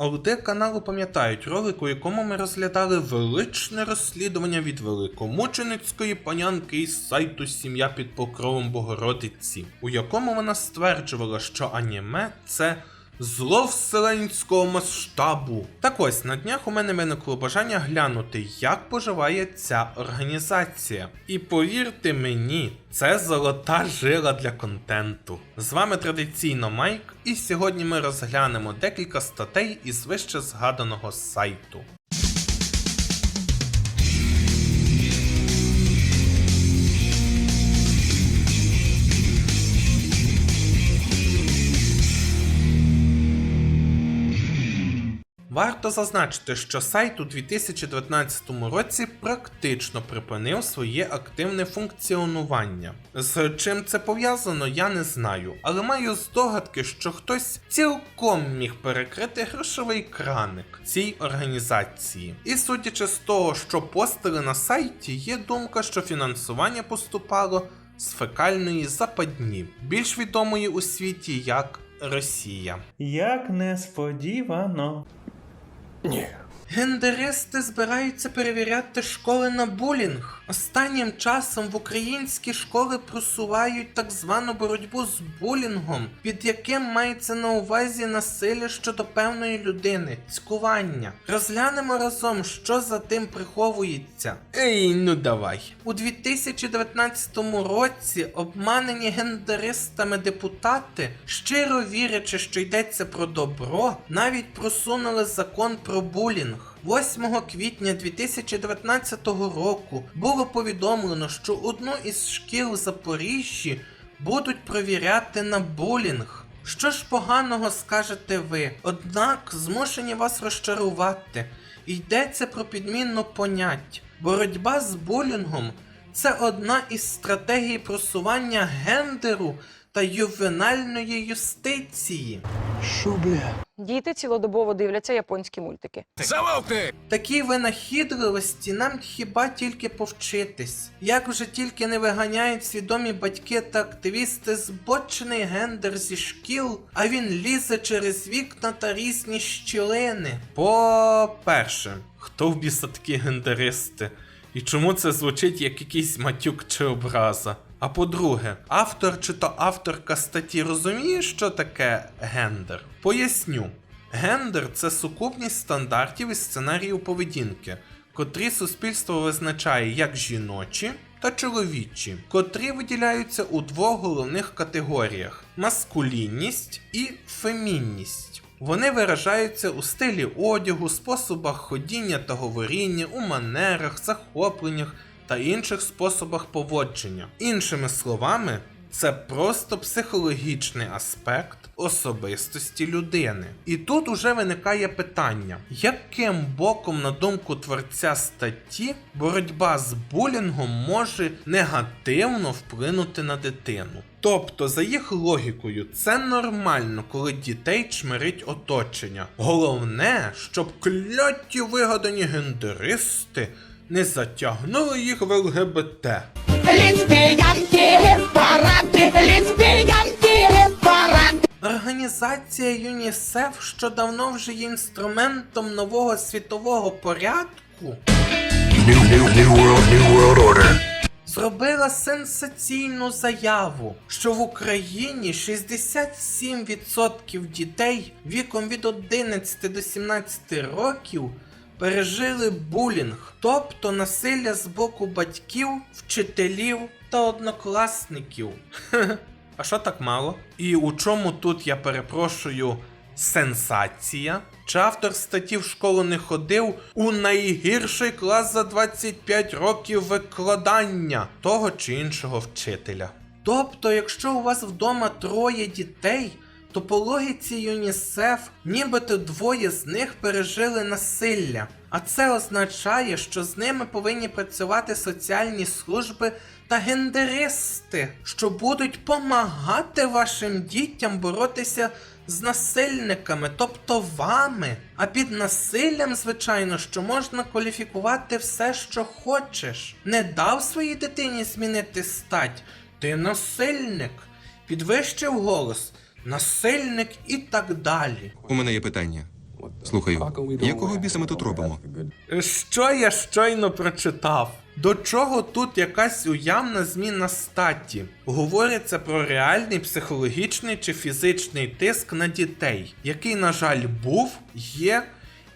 Аудиторія каналу пам'ятають ролик, у якому ми розглядали величне розслідування від великомученицької панянки із сайту Сім'я під покровом Богородиці, у якому вона стверджувала, що аніме це зло вселенського масштабу. Так ось на днях у мене виникло бажання глянути, як поживає ця організація. І повірте мені, це золота жила для контенту. З вами традиційно Майк, і сьогодні ми розглянемо декілька статей із вище згаданого сайту. Варто зазначити, що сайт у 2019 році практично припинив своє активне функціонування. З чим це пов'язано, я не знаю, але маю здогадки, що хтось цілком міг перекрити грошовий краник цій організації. І судячи з того, що постили на сайті, є думка, що фінансування поступало з фекальної западні, більш відомої у світі як Росія. Як несподівано. Ні. Гендеристи збираються перевіряти школи на булінг. Останнім часом в українські школи просувають так звану боротьбу з булінгом, під яким мається на увазі насилля щодо певної людини, цькування. Розглянемо разом, що за тим приховується. Ей, ну давай. У 2019 році обманені гендеристами депутати, щиро вірячи, що йдеться про добро, навіть просунули закон про булінг. 8 квітня 2019 року було повідомлено, що одну із шкіл Запоріжжі будуть провіряти на булінг. Що ж поганого скажете ви? Однак змушені вас розчарувати. Йдеться про підмінну понять. Боротьба з булінгом це одна із стратегій просування гендеру та ювенальної юстиції. Діти цілодобово дивляться японські мультики. Такій винахідливості нам хіба тільки повчитись. Як вже тільки не виганяють свідомі батьки та активісти збочений гендер зі шкіл, а він лізе через вікна та різні щілини. По-перше, хто в біса такі гендеристи? І чому це звучить як якийсь матюк чи образа? А по-друге, автор чи то авторка статті розуміє, що таке гендер? Поясню. Гендер це сукупність стандартів і сценаріїв поведінки, котрі суспільство визначає як жіночі та чоловічі, котрі виділяються у двох головних категоріях: маскулінність і фемінність. Вони виражаються у стилі одягу, способах ходіння та говоріння, у манерах, захопленнях та інших способах поводження. Іншими словами, це просто психологічний аспект особистості людини. І тут уже виникає питання, яким боком, на думку творця статті, боротьба з булінгом може негативно вплинути на дитину. Тобто, за їх логікою, це нормально, коли дітей чмирить оточення. Головне, щоб кляті вигадані гендеристи не затягнули їх в ЛГБТ. Лесбиянки, паранти, лесбиянки, паранти. Організація ЮНІСЕФ, що давно вже є інструментом нового світового порядку, New, new, new world, new world order. зробила сенсаційну заяву, що в Україні 67% дітей віком від 11 до 17 років пережили булінг, тобто насилля з боку батьків, вчителів та однокласників. А що так мало? І у чому тут я перепрошую сенсація? Чи автор статті в школу не ходив у найгірший клас за 25 років викладання того чи іншого вчителя? Тобто, якщо у вас вдома троє дітей, то по логіці ЮНІСЕФ нібито двоє з них пережили насилля. А це означає, що з ними повинні працювати соціальні служби та гендеристи, що будуть помагати вашим дітям боротися з насильниками, тобто вами. А під насиллям, звичайно, що можна кваліфікувати все, що хочеш. Не дав своїй дитині змінити стать, ти насильник. Підвищив голос. Насильник і так далі. У мене є питання. Слухаю, якого біса ми тут робимо? Що я щойно прочитав? До чого тут якась уявна зміна статі? Говориться про реальний психологічний чи фізичний тиск на дітей, який, на жаль, був, є,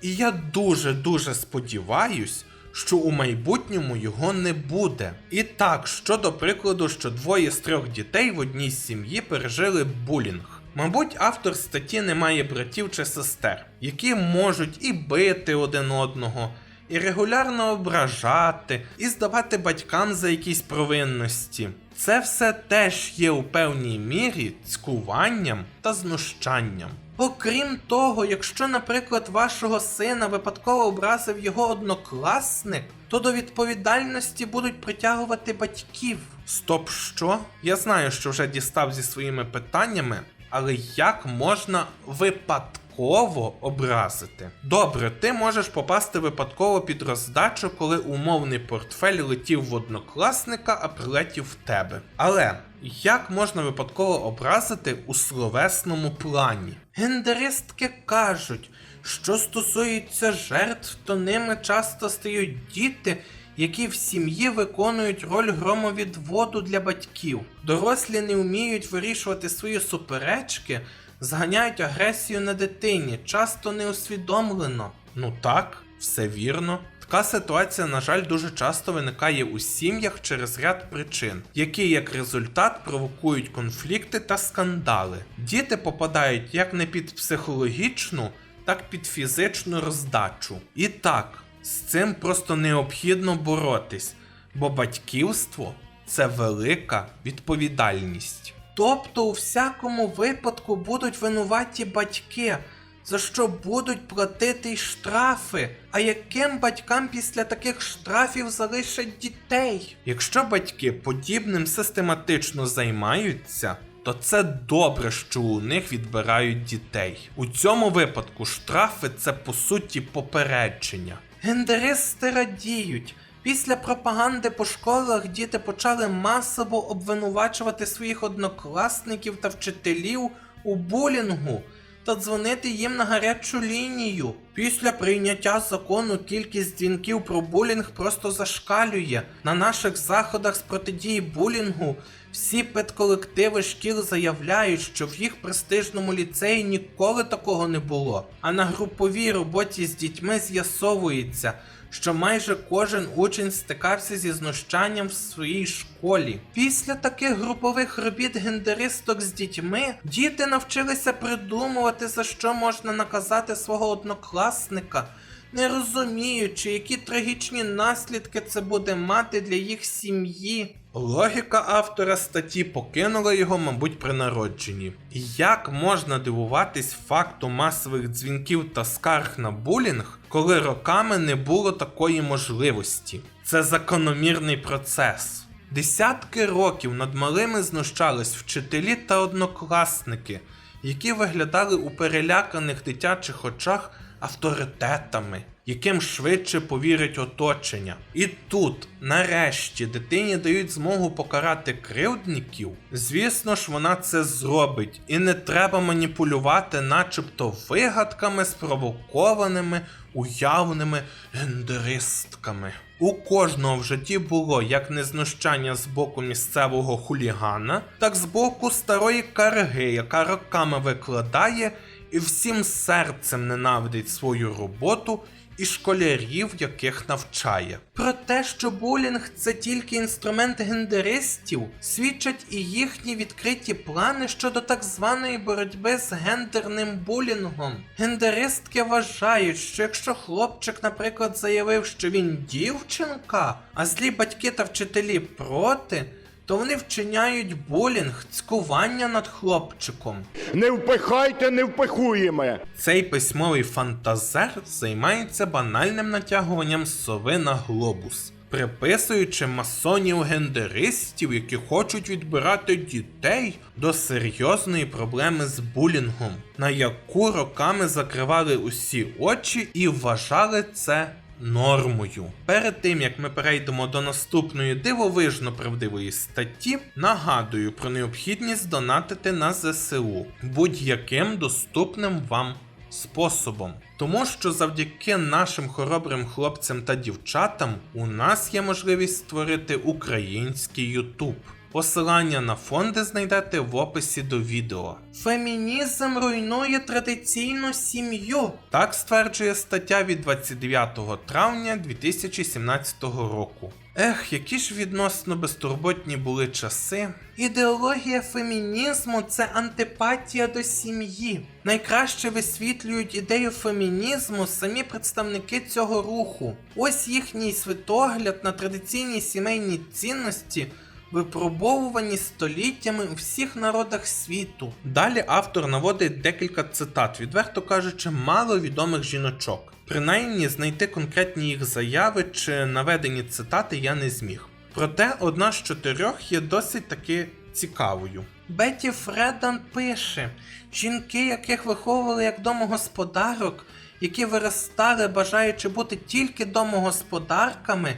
і я дуже-дуже сподіваюсь, що у майбутньому його не буде. І так, щодо прикладу, що двоє з трьох дітей в одній сім'ї пережили булінг. Мабуть, автор статті не має братів чи сестер, які можуть і бити один одного, і регулярно ображати, і здавати батькам за якісь провинності. Це все теж є у певній мірі цькуванням та знущанням. Окрім того, якщо, наприклад, вашого сина випадково образив його однокласник, то до відповідальності будуть притягувати батьків. Стоп, що? Я знаю, що вже дістав зі своїми питаннями, але як можна випадково образити? Добре, ти можеш попасти випадково під роздачу, коли умовний портфель летів в однокласника, а прилетів в тебе. Але як можна випадково образити у словесному плані? Гендеристки кажуть, що стосується жертв, то ними часто стають діти, які в сім'ї виконують роль громовідводу для батьків. Дорослі не вміють вирішувати свої суперечки, зганяють агресію на дитині, часто неусвідомлено. Ну так, все вірно. Така ситуація, на жаль, дуже часто виникає у сім'ях через ряд причин, які як результат провокують конфлікти та скандали. Діти попадають як не під психологічну, так під фізичну роздачу. І так, з цим просто необхідно боротись, бо батьківство це велика відповідальність. Тобто, у всякому випадку будуть винуваті батьки, за що будуть платити й штрафи. А яким батькам після таких штрафів залишать дітей? Якщо батьки подібним систематично займаються, то це добре, що у них відбирають дітей. У цьому випадку штрафи це по суті попередження. Гендеристи радіють. Після пропаганди по школах діти почали масово обвинувачувати своїх однокласників та вчителів у булінгу та дзвонити їм на гарячу лінію. Після прийняття закону кількість дзвінків про булінг просто зашкалює. На наших заходах з протидії булінгу всі педколективи шкіл заявляють, що в їх престижному ліцеї ніколи такого не було. А на груповій роботі з дітьми з'ясовується, що майже кожен учень стикався зі знущанням в своїй школі. Після таких групових робіт гендеристок з дітьми діти навчилися придумувати, за що можна наказати свого однокласника, не розуміючи, які трагічні наслідки це буде мати для їх сім'ї. Логіка автора статті покинула його, мабуть, при народженні. Як можна дивуватись факту масових дзвінків та скарг на булінг, коли роками не було такої можливості? Це закономірний процес. Десятки років над малими знущались вчителі та однокласники, які виглядали у переляканих дитячих очах авторитетами, яким швидше повірить оточення. І тут, нарешті, дитині дають змогу покарати кривдників. Звісно ж, вона це зробить, і не треба маніпулювати, начебто вигадками, спровокованими, уявними гендеристками. У кожного в житті було як незнущання з боку місцевого хулігана, так з боку старої карги, яка роками викладає і всім серцем ненавидить свою роботу і школярів, яких навчає. Про те, що булінг це тільки інструмент гендеристів, свідчать і їхні відкриті плани щодо так званої боротьби з гендерним булінгом. Гендеристки вважають, що якщо хлопчик, наприклад, заявив, що він дівчинка, а злі батьки та вчителі проти. То вони вчиняють булінг, цькування над хлопчиком. Не впихайте, не впихуємо. Цей письмовий фантазер займається банальним натягуванням сови на глобус, приписуючи масонів-гендеристів, які хочуть відбирати дітей до серйозної проблеми з булінгом, на яку роками закривали усі очі і вважали це нормою. Перед тим як ми перейдемо до наступної дивовижно правдивої статті, нагадую про необхідність донатити на ЗСУ будь-яким доступним вам способом. Тому що завдяки нашим хоробрим хлопцям та дівчатам у нас є можливість створити український YouTube. Посилання на фонди знайдете в описі до відео. Фемінізм руйнує традиційну сім'ю. Так стверджує стаття від 29 травня 2017 року. Ех, які ж відносно безтурботні були часи. Ідеологія фемінізму це антипатія до сім'ї. Найкраще висвітлюють ідею фемінізму самі представники цього руху. Ось їхній світогляд на традиційні сімейні цінності випробовувані століттями у всіх народах світу. Далі автор наводить декілька цитат, відверто кажучи, мало відомих жіночок. Принаймні знайти конкретні їх заяви чи наведені цитати я не зміг. Проте одна з чотирьох є досить таки цікавою. Бетті Фредан пише: жінки, яких виховували як домогосподарок, які виростали, бажаючи бути тільки домогосподарками,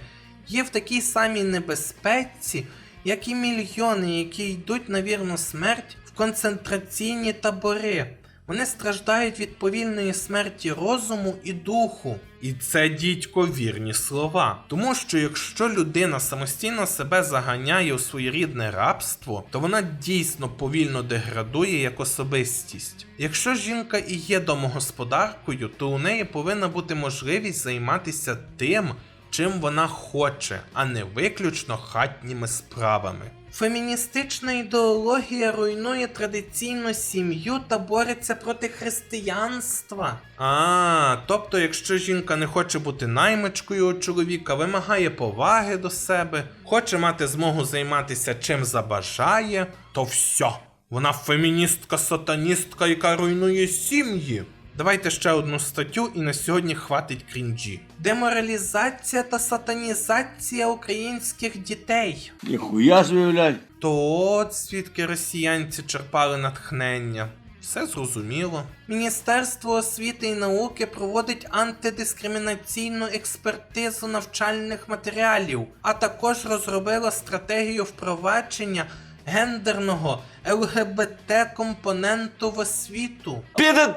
є в такій самій небезпеці, як і мільйони, які йдуть на вірну смерть в концентраційні табори. Вони страждають від повільної смерті розуму і духу. І це дідько вірні слова. Тому що якщо людина самостійно себе заганяє у своєрідне рабство, то вона дійсно повільно деградує як особистість. Якщо жінка і є домогосподаркою, то у неї повинна бути можливість займатися тим, чим вона хоче, а не виключно хатніми справами. Феміністична ідеологія руйнує традиційну сім'ю та бореться проти християнства. А, тобто, якщо жінка не хоче бути наймичкою у чоловіка, вимагає поваги до себе, хоче мати змогу займатися чим забажає, то все. Вона феміністка-сатаністка, яка руйнує сім'ї. Давайте ще одну статтю і на сьогодні хватить крінжі. Деморалізація та сатанізація українських дітей. Ніхуя блядь. То от звідки росіянці черпали натхнення. Все зрозуміло. Міністерство освіти і науки проводить антидискримінаційну експертизу навчальних матеріалів, а також розробило стратегію впровадження гендерного ЛГБТ компоненту в освіту. Піде.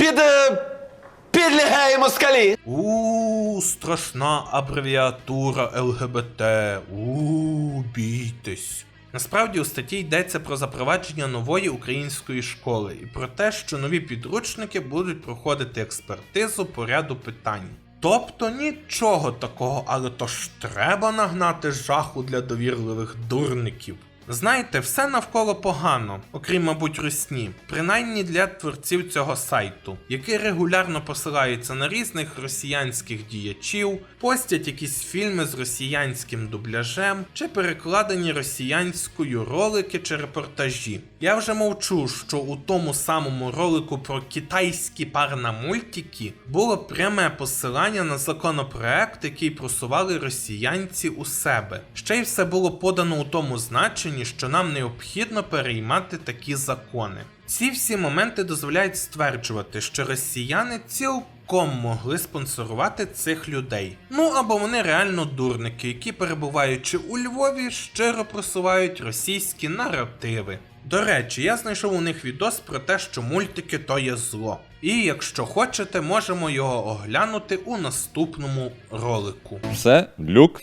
Піде. Підлягає москалі. У страшна абревіатура ЛГБТ. У бійтесь. Насправді у статті йдеться про запровадження нової української школи і про те, що нові підручники будуть проходити експертизу по ряду питань. Тобто нічого такого, але то ж треба нагнати жаху для довірливих дурників. Знаєте, все навколо погано, окрім, мабуть, русні, принаймні для творців цього сайту, які регулярно посилаються на різних росіянських діячів, постять якісь фільми з росіянським дубляжем чи перекладені росіянською ролики чи репортажі. Я вже мовчу, що у тому самому ролику про китайські парнамультики було пряме посилання на законопроект, який просували росіянці у себе. Ще й все було подано у тому значенні, що нам необхідно переймати такі закони. Ці всі моменти дозволяють стверджувати, що росіяни цілком могли спонсорувати цих людей. Ну або вони реально дурники, які перебуваючи у Львові, щиро просувають російські наративи. До речі, я знайшов у них відос про те, що мультики то є зло. І якщо хочете, можемо його оглянути у наступному ролику. Все, люкс.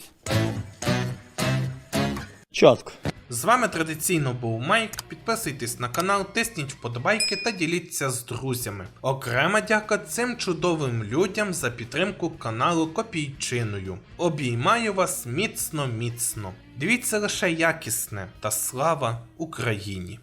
Чітко. З вами традиційно був Майк. Підписуйтесь на канал, тисніть вподобайки та діліться з друзями. Окрема дяка цим чудовим людям за підтримку каналу Копійчиною. Обіймаю вас міцно міцно. Дивіться лише якісне та слава Україні!